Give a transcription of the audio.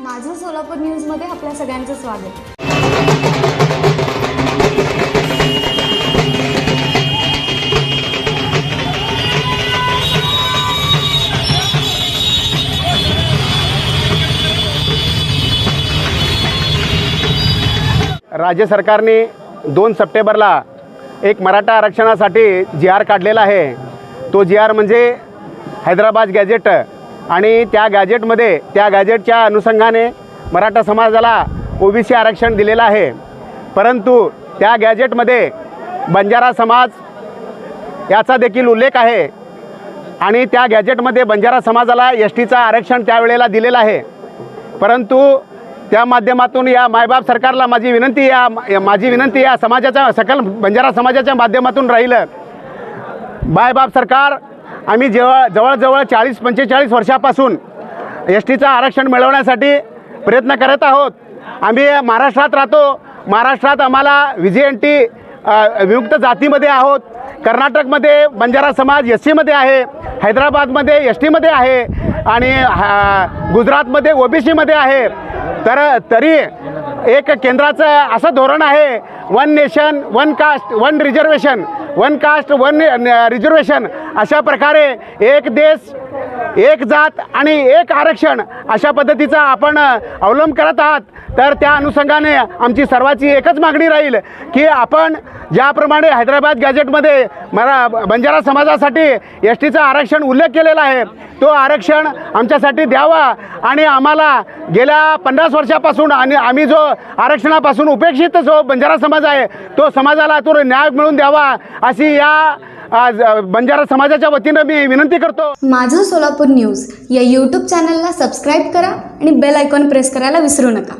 माझं सोलापूर न्यूजमध्ये आपल्या सगळ्यांचं स्वागत. राज्य सरकारने दोन सप्टेंबरला एक मराठा आरक्षणासाठी जी आर काढलेला आहे. तो जी आर म्हणजे हैदराबाद गॅजेट आणि त्या गॅजेटमध्ये त्या गॅजेटच्या अनुषंगाने मराठा समाजाला ओबीसी आरक्षण दिलेलं आहे. परंतु त्या गॅजेटमध्ये बंजारा समाज याचा देखील उल्लेख आहे. आणि त्या गॅजेटमध्ये बंजारा समाजाला एस टीचं आरक्षण त्यावेळेला दिलेलं आहे. परंतु त्या माध्यमातून या मायबाप सरकारला माझी विनंती या या- माझी विनंती या समाजाच्या सकल बंजारा समाजाच्या माध्यमातून राहिलं. मायबाप सरकार आम्ही जेव्हा जवळजवळ चाळीस पंचेचाळीस वर्षापासून एस टीचं आरक्षण मिळवण्यासाठी प्रयत्न करत आहोत. आम्ही महाराष्ट्रात राहतो. महाराष्ट्रात आम्हाला व्ही जी एन टी विमुक्त जातीमध्ये आहोत. कर्नाटकमध्ये बंजारा समाज एस सीमध्ये आहे. हैदराबादमध्ये एस टीमध्ये आहे. आणि हा- गुजरातमध्ये ओ बी सीमध्ये आहे. तर तरी एक केंद्राचं असं धोरण आहे one nation one caste one reservation one caste one reservation अशा प्रकारे एक देश एक जात आणि एक आरक्षण अशा पद्धतीचा आपण अवलंब करत आहात. तर त्या अनुषंगाने आमची सर्वाची एकच मागणी राहील की आपण ज्याप्रमाणे हैदराबाद गॅजेटमध्ये मरा बंजारा समाजासाठी एस टीचा आरक्षण उल्लेख केलेला आहे तो आरक्षण आमच्यासाठी द्यावा आणि आम्हाला गेल्या पन्नास वर्षापासून आणि आम्ही जो आरक्षणापासून उपेक्षित जो बंजारा समाज आहे तो समाजाला तो न्याय मिळवून द्यावा अशी या आज बंजारा समाजाच्या वतीनं मी विनंती करतो. माझं सोलापूर न्यूज या यूट्यूब चॅनलला सबस्क्राईब करा आणि बेल आयकॉन प्रेस करायला विसरू नका.